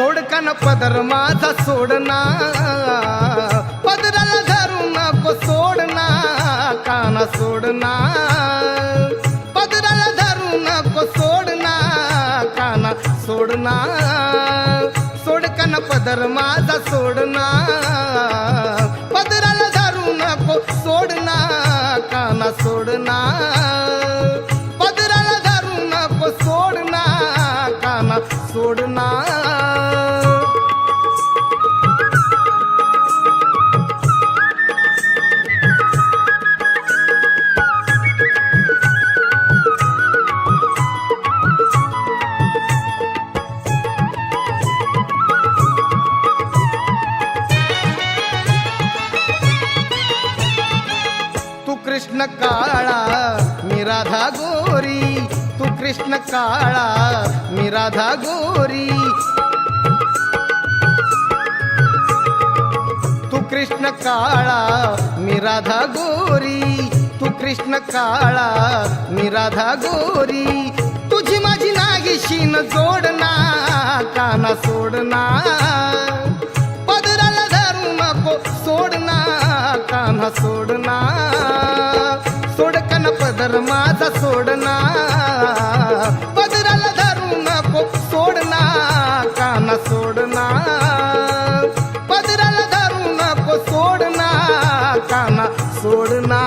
पदर माझा सोडना. पदराला धरू नको सोडना काना सोडना. पदराला धरू नको सोडना काना सोडना. सोडकन पदर माझा सोडना. पदराला धरू नको सोडना काना सोडना. पदराला धरू नको सोडना. कृष्ण काळा मी राधा गोरी. तू कृष्ण काळा मी राधा गोरी. तू कृष्ण काळा मी राधा गोरी. तू कृष्ण काळा मी राधा गोरी. तुझी माझी नागीशीन जोडना काना सोडना. माझा सोडना पदराला धरू नको सोडना काना सोडना. पदराला धरू नको सोडना काना सोडना.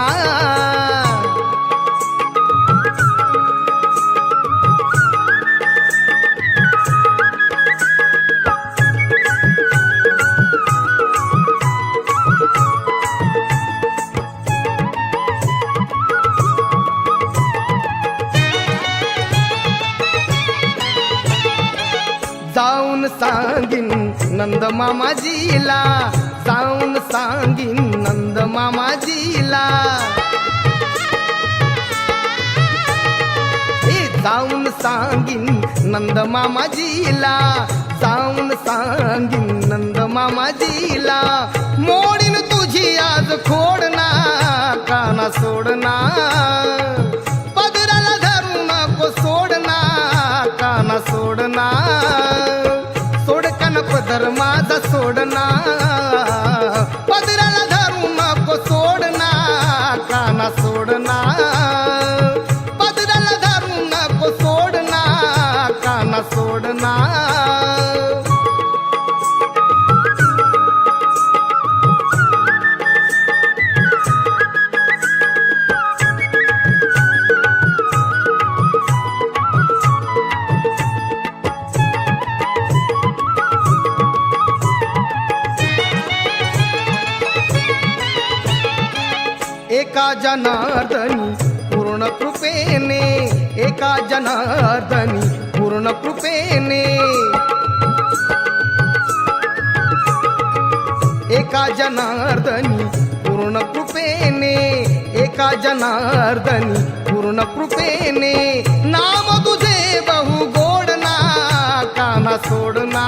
सांगीन नंद मामाजीला जाऊन सांगीन नंद मामाजीला. ए जाऊन सांगीन नंद मामाजीला जाऊन सांगीन नंद मामाजीला. मोडीन तुझी आज खोडना काना सोडना पदर एका जनार्दनी पूर्ण कृपेने एका जनार्दनी पूर्ण कृपेने. एका जनार्दनी पूर्ण कृपेने एका जनार्दनी पूर्ण कृपेने. नाम तुझे बहु गोडना काना सोडना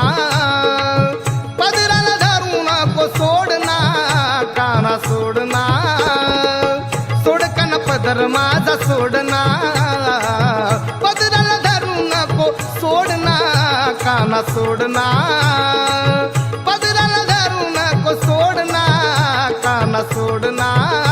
ना सोडना. पदराला धरू नको सोडना. काना सोडना.